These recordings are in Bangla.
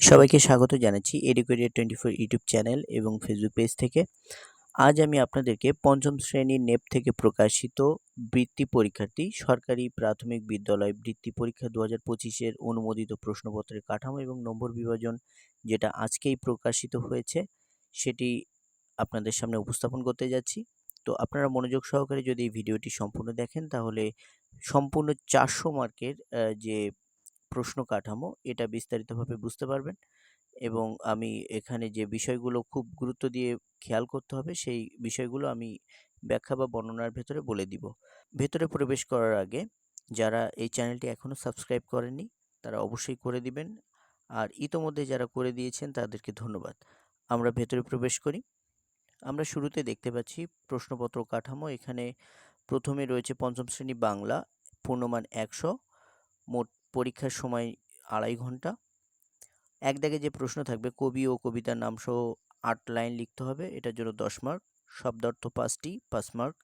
সবাইকে স্বাগত জানাচ্ছি educated twenty four YouTube channel এবং ফেসবুক পেজ থেকে। আজ আমি আপনাদেরকে পঞ্চম শ্রেণির নেপ থেকে প্রকাশিত বৃত্তি পরীক্ষার্থী সরকারি প্রাথমিক বিদ্যালয় বৃত্তি পরীক্ষা দু হাজার পঁচিশের অনুমোদিত প্রশ্নপত্রের কাঠামো এবং নম্বর বিভাজন যেটা আজকেই প্রকাশিত হয়েছে, সেটি আপনাদের সামনে উপস্থাপন করতে যাচ্ছি। তো আপনারা মনোযোগ সহকারে যদি এই ভিডিওটি সম্পূর্ণ দেখেন, তাহলে সম্পূর্ণ চারশো মার্কের যে প্রশ্ন কাঠামো, এটা বিস্তারিতভাবে বুঝতে পারবেন এবং আমি এখানে যে বিষয়গুলো খুব গুরুত্ব দিয়ে খেয়াল করতে হবে, সেই বিষয়গুলো আমি ব্যাখ্যা বা বর্ণনার ভেতরে বলে দিব। ভেতরে প্রবেশ করার আগে যারা এই চ্যানেলটি এখনও সাবস্ক্রাইব করেননি, তারা অবশ্যই করে দিবেন আর ইতোমধ্যে যারা করে দিয়েছেন, তাদেরকে ধন্যবাদ। আমরা ভেতরে প্রবেশ করি। আমরা শুরুতে দেখতে পাচ্ছি প্রশ্নপত্র কাঠামো, এখানে প্রথমে রয়েছে পঞ্চম শ্রেণি বাংলা, পূর্ণমান একশো, মোট পরীক্ষার সময় আড়াই ঘণ্টা। এক দাগে যে প্রশ্ন থাকবে, কবি ও কবিতার নাম সহ আট লাইন লিখতে হবে, এটার জন্য দশ মার্ক। শব্দার্থ পাঁচটি, পাঁচ মার্ক।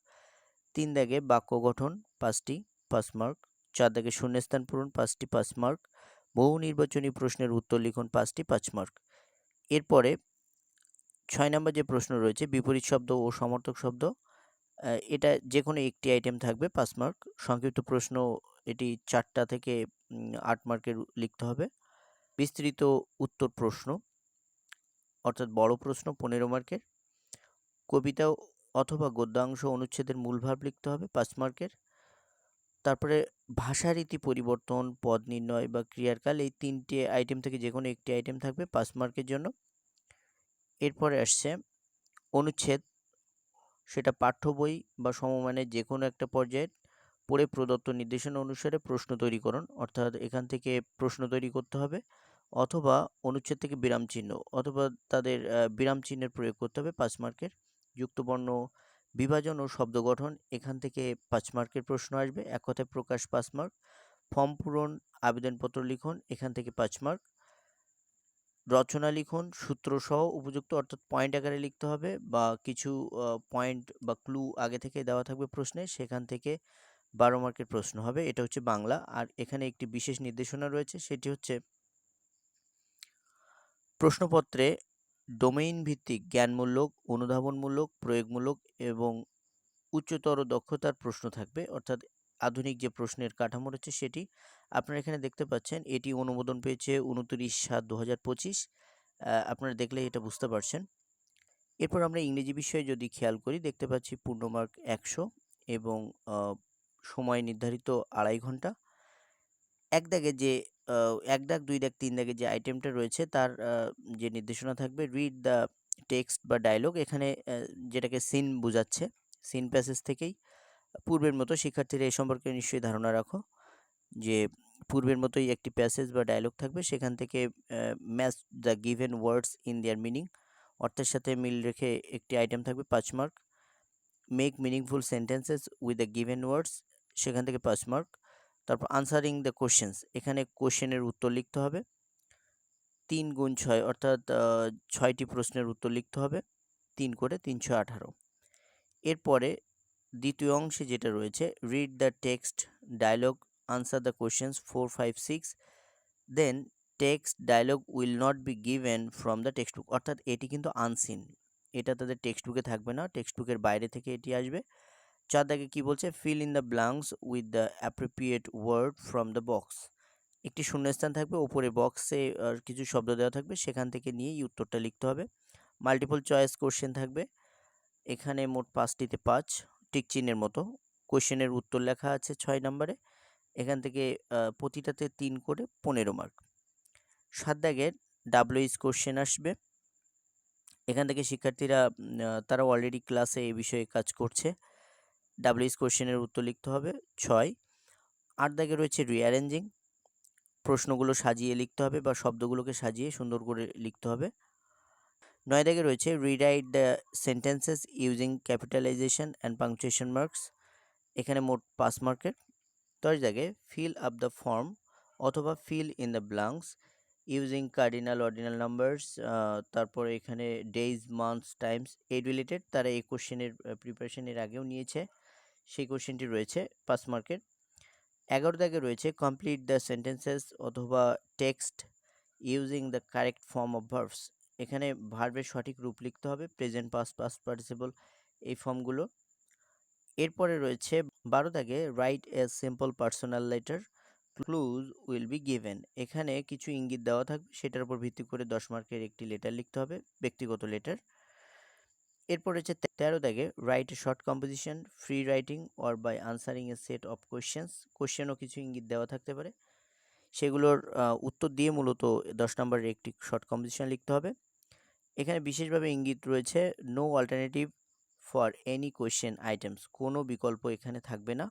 তিন দাগে বাক্য গঠন, পাঁচটি, পাঁচ মার্ক। চার দাগে শূন্যস্থান পূরণ, পাঁচটি, পাঁচ মার্ক। বহু নির্বাচনী প্রশ্নের উত্তর লিখন, পাঁচটি, পাঁচ মার্ক। এরপরে ছয় নম্বর যে প্রশ্ন রয়েছে, বিপরীত শব্দ ও সমর্থক শব্দ এটা যে কোনো একটি আইটেম থাকবে, পাঁচ মার্ক। সংক্ষিপ্ত প্রশ্ন এটি চারটা থেকে আট মার্কের লিখতে হবে। বিস্তৃত উত্তর প্রশ্ন, অর্থাৎ বড় প্রশ্ন পনেরো মার্কের কবিতা অথবা গদ্যাংশ অনুচ্ছেদের মূলভাব লিখতে হবে পাঁচ মার্কের তারপরে ভাষারীতি পরিবর্তন, পদ নির্ণয় বা ক্রিয়ারকাল এই তিনটে আইটেম থেকে যে কোনো একটি আইটেম থাকবে পাঁচ মার্কের জন্য। এরপরে আসছে অনুচ্ছেদ, সেটা পাঠ্য বই বা সমমানের যে কোনো একটা পর্যায়ের পড়ে প্রদত্ত নির্দেশনা অনুসারে প্রশ্ন তৈরি করুন। অর্থাৎ এখান থেকে প্রশ্ন তৈরি করতে হবে অথবা অনুচ্ছেদ থেকে বিরাম চিহ্ন অথবা তাদের বিরাম চিহ্নের প্রয়োগ করতে হবে পাঁচ মার্কের। যুক্তবর্ণ বিভাজন ও শব্দ গঠন, এখান থেকে পাঁচ মার্কের প্রশ্ন আসবে। এক কথায় প্রকাশ পাঁচ মার্ক। ফর্ম পূরণ, আবেদনপত্র লিখুন, এখান থেকে পাঁচ মার্ক। রচনা লিখন, সূত্র সহ উপযুক্ত, অর্থাৎ পয়েন্ট আকারে লিখতে হবে বা কিছু পয়েন্ট বা ক্লু আগে থেকে দেওয়া থাকবে প্রশ্নে। সেখান থেকে বারো মার্কের প্রশ্ন হবে। এটা হচ্ছে বাংলা। আর এখানে একটি বিশেষ নির্দেশনা রয়েছে, সেটি হচ্ছে প্রশ্নপত্রে ডোমেইন ভিত্তিক জ্ঞানমূলক, অনুধাবনমূলক, প্রয়োগমূলক এবং উচ্চতর দক্ষতার প্রশ্ন থাকবে। অর্থাৎ আধুনিক যে প্রশ্নের কাঠামো রয়েছে সেটি আপনারা এখানে দেখতে পাচ্ছেন। এটি অনুমোদন পেয়েছে উনত্রিশ সাত দু হাজার পঁচিশ আপনারা দেখলে এটা বুঝতে পারছেন। এরপর আমরা ইংরেজি বিষয়ে যদি খেয়াল করি, দেখতে পাচ্ছি পূর্ণমার্ক একশো এবং সময় নির্ধারিত আড়াই ঘণ্টা। এক দাগে যে এক দাগ, দুই দাগ, তিন দাগে যে আইটেমটা রয়েছে, তার যে নির্দেশনা থাকবে রিড দ্য টেক্সট বা ডায়লগ এখানে যেটাকে সিন বোঝাচ্ছে সিন প্যাসেজ থেকেই পূর্বের মতো শিক্ষার্থীরা এ সম্পর্কে নিশ্চয়ই ধারণা রাখো, যে পূর্বের মতোই একটি প্যাসেজ বা ডায়লগ থাকবে, সেখান থেকে match the given words in their meaning অর্থের সাথে মিল রেখে একটি আইটেম থাকবে, পাঁচ mark make meaningful sentences with the given words সেখান থেকে পাঁচ মার্ক তারপর আনসারিং দ্য কোশ্চেন্স এখানে কোশ্চেনের উত্তর লিখতে হবে। তিন গুণ ছয় অর্থাৎ ছয়টি প্রশ্নের উত্তর লিখতে হবে, তিন করে তিনশো আঠারো। এরপরে দ্বিতীয় অংশে যেটা রয়েছে read the text dialogue answer the questions four five six then text dialogue will not be given from the textbook অর্থাৎ এটি কিন্তু আনসিন এটা তাদের টেক্সট বুকে থাকবে না টেক্সট বুকের বাইরে থেকে এটি আসবে। চার দাগে কি বলছে? Fill in the blanks with the appropriate word from the box একটি শূন্যস্থান থাকবে ওপরে বক্সে কিছু শব্দ দেওয়া থাকবে, সেখান থেকে নিয়েই উত্তরটা লিখতে হবে। মাল্টিপল চয়েস কোশ্চেন থাকবে, এখানে মোট পাঁচটিতে পাঁচ টিক চিহ্নের মতো। কোশ্চেনের উত্তর লেখা আছে ছয় নম্বরে, এখান থেকে প্রতিটাতে তিন করে পনেরো মার্ক সাত দাগের ডাব্লিউইস কোশ্চেন আসবে। এখান থেকে শিক্ষার্থীরা তারা অলরেডি ক্লাসে এই বিষয়ে কাজ করছে। ডাব্লিউইস কোশ্চেনের উত্তর লিখতে হবে। ছয় আট দাগে রয়েছে রিঅ্যারেঞ্জিং প্রশ্নগুলো সাজিয়ে লিখতে হবে বা শব্দগুলোকে সাজিয়ে সুন্দর করে লিখতে হবে। নয় দাগে রয়েছে rewrite the sentences using capitalisation and punctuation marks এখানে মোট পাঁচ মার্কের দশ দাগে ফিল আপ দ্য ফর্ম অথবা fill in the blanks using cardinal ordinal numbers তারপরে এখানে ডেইজ মান্থস টাইমস এই রিলেটেড তারা এই কোশ্চেনের প্রিপারেশন এর আগেও নিয়েছে। সেই কোশ্চেনটি রয়েছে পাঁচ মার্কের এগারো দাগে রয়েছে কমপ্লিট দ্য সেন্টেন্সেস অথবা text using the correct form of verbs এখানে ভার্বের সঠিক রূপ লিখতে হবে প্রেজেন্ট পাস পাস পার্টিসিপল এই ফর্মগুলো এরপরে রয়েছে, বারো দাগে write a simple personal letter clues will be given এখানে কিছু ইঙ্গিত দেওয়া থাকবে, সেটার উপর ভিত্তি করে দশ মার্কের একটি লেটার লিখতে হবে, ব্যক্তিগত লেটার এরপর হচ্ছে তেরো দাগে write short composition free writing or by answering a set of questions কোয়েশ্চেনও কিছু ইঙ্গিত দেওয়া থাকতে পারে। সেগুলোর উত্তর দিয়ে মূলত দশ নম্বরের একটি শর্ট কম্পোজিশন লিখতে হবে। এখানে বিশেষভাবে ইঙ্গিত রয়েছে no alternative for any question items কোনো বিকল্প এখানে থাকবে না।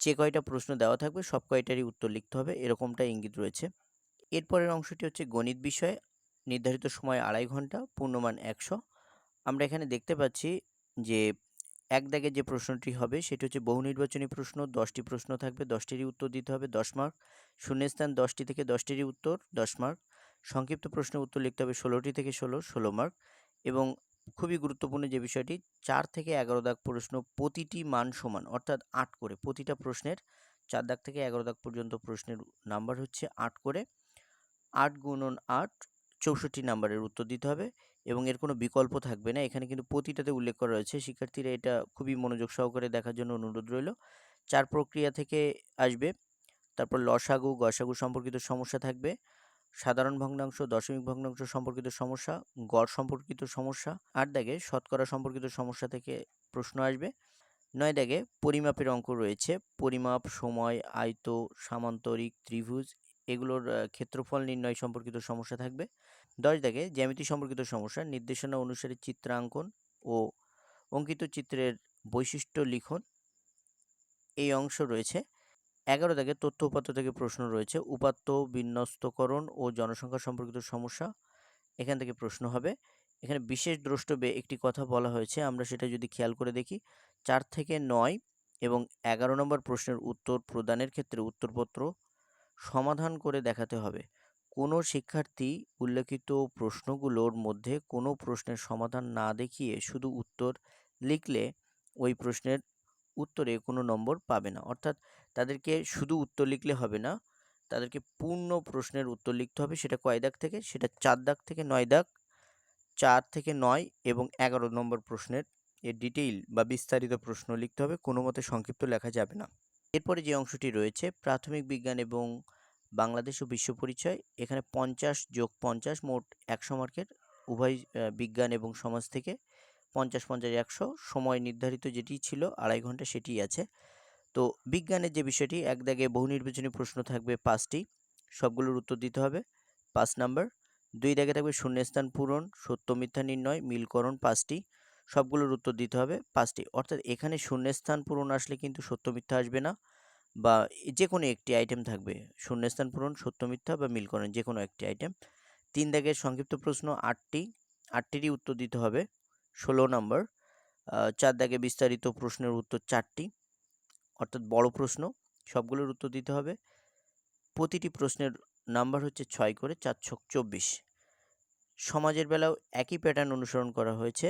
যে কয়টা প্রশ্ন দেওয়া থাকবে, সব কয়টারই উত্তর লিখতে হবে, এরকমটা ইঙ্গিত রয়েছে। এরপরের অংশটি হচ্ছে গণিত বিষয়, নির্ধারিত সময় আড়াই ঘণ্টা, পূর্ণমান একশো। আমরা এখানে দেখতে পাচ্ছি যে, এক দাগে যে প্রশ্নটি হবে, সেটি হচ্ছে বহু নির্বাচনী প্রশ্ন, দশটি প্রশ্ন থাকবে, দশটিরই উত্তর দিতে হবে, দশ মার্ক শূন্যস্থান দশটি থেকে দশটিরই উত্তর, দশ মার্ক সংক্ষিপ্ত প্রশ্নের উত্তর লিখতে হবে ষোলোটি থেকে ষোলো ষোলো মার্ক এবং খুবই গুরুত্বপূর্ণ যে বিষয়টি, চার থেকে এগারো দাগ প্রশ্ন প্রতিটি মান সমান, অর্থাৎ আট করে, প্রতিটা প্রশ্নের চার দাগ থেকে এগারো দাগ পর্যন্ত প্রশ্নের নাম্বার হচ্ছে আট করে, আট গুণন আট, চৌষট্টি নাম্বারের উত্তর দিতে হবে এবং এর কোনো বিকল্প থাকবে না। এখানে কিন্তু প্রতিটাতে উল্লেখ করা রয়েছে। শিক্ষার্থীরা এটা খুবই মনোযোগ সহকারে দেখার জন্য অনুরোধ রইল। চার প্রক্রিয়া থেকে আসবে। তারপর লসাগু, গসাগু সম্পর্কিত সমস্যা থাকবে। সাধারণ ভগ্নাংশ, দশমিক ভগ্নাংশ সম্পর্কিত সমস্যা, গড় সম্পর্কিত সমস্যা, আট দাগে শতকরা সম্পর্কিত সমস্যা থেকে প্রশ্ন আসবে। নয় দাগে পরিমাপের অঙ্ক রয়েছে। পরিমাপ, সময়, আয়ত, সামান্তরিক, ত্রিভুজ এগুলোর ক্ষেত্রফল নির্ণয় সম্পর্কিত সমস্যা থাকবে। দশ দাগে জ্যামিতি সম্পর্কিত সমস্যা, নির্দেশনা অনুসারে চিত্রাঙ্কন ও অঙ্কিত চিত্রের বৈশিষ্ট্য লিখন। এই অংশ রয়েছে। এগারো দাগে তথ্য উপাত্ত থেকে প্রশ্ন রয়েছে, উপাত্ত, বিন্যস্তকরণ ও জনসংখ্যা সম্পর্কিত সমস্যা। এখান থেকে প্রশ্ন হবে, এখানে বিশেষ দ্রষ্টব্যে একটি কথা বলা হয়েছে, আমরা সেটা যদি খেয়াল করে দেখি। চার থেকে নয় এবং এগারো নম্বর প্রশ্নের উত্তর প্রদানের ক্ষেত্রে উত্তরপত্র সমাধান করে দেখাতে হবে। কোনো শিক্ষার্থী উল্লেখিত প্রশ্নগুলোর মধ্যে কোনো প্রশ্নের সমাধান না দেখিয়ে শুধু উত্তর লিখলে ওই প্রশ্নের উত্তরে কোনো নম্বর পাবে না। অর্থাৎ তাদেরকে শুধু উত্তর লিখলে হবে না, তাদেরকে পূর্ণ প্রশ্নের উত্তর লিখতে হবে সেটা কয় দাগ থেকে? সেটা চার দাগ থেকে নয় দাগ, চার থেকে নয় এবং এগারো নম্বর প্রশ্নের এর ডিটেইল বা বিস্তারিত প্রশ্ন লিখতে হবে। কোনো মতে সংক্ষিপ্ত লেখা যাবে না। এরপরে যে অংশটি রয়েছে, প্রাথমিক বিজ্ঞান এবং বাংলাদেশ ও বিশ্ব পরিচয়, এখানে পঞ্চাশ যোগ পঞ্চাশ মোট একশো মার্কের উভয় বিজ্ঞান এবং সমাজ থেকে পঞ্চাশ পঞ্চাশ একশো সময় নির্ধারিত যেটি ছিল আড়াই ঘণ্টা সেটিই আছে। তো বিজ্ঞানের যে বিষয়টি, এক দাগে বহু নির্বাচনী প্রশ্ন থাকবে পাঁচটি, সবগুলোর উত্তর দিতে হবে। পাঁচ নাম্বার, দুই দাগে থাকবে শূন্যস্থান পূরণ, সত্য মিথ্যা নির্ণয়, মিলকরণ পাঁচটি। সবগুলোর উত্তর দিতে হবে। পাঁচটি, অর্থাৎ এখানে শূন্যস্থান পূরণ আসলে কিন্তু সত্য মিথ্যা আসবে না বা যে কোনো একটি আইটেম থাকবে। শূন্যস্থান পূরণ, সত্য মিথ্যা বা মিলকরণ যে কোনো একটি আইটেম তিন দাগের সংক্ষিপ্ত প্রশ্ন, আটটি, আটটিরই উত্তর দিতে হবে। ষোলো নম্বর চার দাগে বিস্তারিত প্রশ্নের উত্তর চারটি, অর্থাৎ বড় প্রশ্ন, সবগুলোর উত্তর দিতে হবে। প্রতিটি প্রশ্নের নাম্বার হচ্ছে ছয় করে চার ছক চব্বিশ। সমাজের বেলাও একই প্যাটার্ন অনুসরণ করা হয়েছে।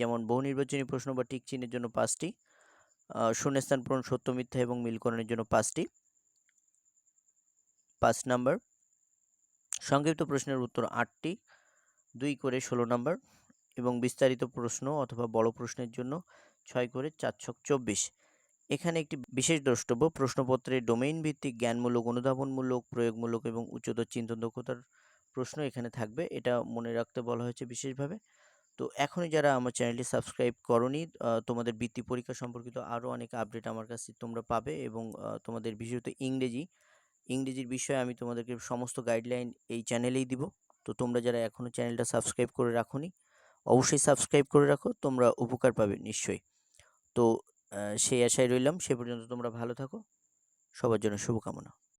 যেমন বহু নির্বাচনী প্রশ্ন বা টিক চিহ্নের জন্য পাঁচটি শূন্যস্থান পূরণ, সত্য, মিথ্যা এবং মিলকরণের জন্য পাঁচটি। পাঁচ নাম্বার, সংক্ষিপ্ত প্রশ্নের উত্তর আটটি, দুই করে ষোলো নাম্বার এবং বিস্তারিত প্রশ্ন অথবা বড় প্রশ্নের জন্য ছয় করে চার ছক চব্বিশ। এখানে একটি বিশেষ দ্রষ্টব্য প্রশ্নপত্রে ডোমেইন ভিত্তিক জ্ঞানমূলক, অনুধাবনমূলক, প্রয়োগমূলক এবং উচ্চতর চিন্তন দক্ষতার প্রশ্ন এখানে থাকবে। এটা মনে রাখতে বলা হয়েছে বিশেষভাবে। তো এখনই যারা আমার চ্যানেলটি সাবস্ক্রাইব করনি তোমাদের বৃত্তি পরীক্ষা সম্পর্কিত আরও অনেক আপডেট আমার কাছে তোমরা পাবে এবং তোমাদের বিশেষত ইংরেজি। ইংরেজির বিষয়ে আমি তোমাদেরকে সমস্ত গাইডলাইন এই চ্যানেলেই দিব। তো তোমরা যারা এখনও চ্যানেলটা সাবস্ক্রাইব করে রাখোনি, অবশ্যই সাবস্ক্রাইব করে রাখো, তোমরা উপকার পাবে নিশ্চয়ই। তো সেই আশায় রইলাম, সে পর্যন্ত তোমরা ভালো থাকো, সবার জন্য শুভকামনা।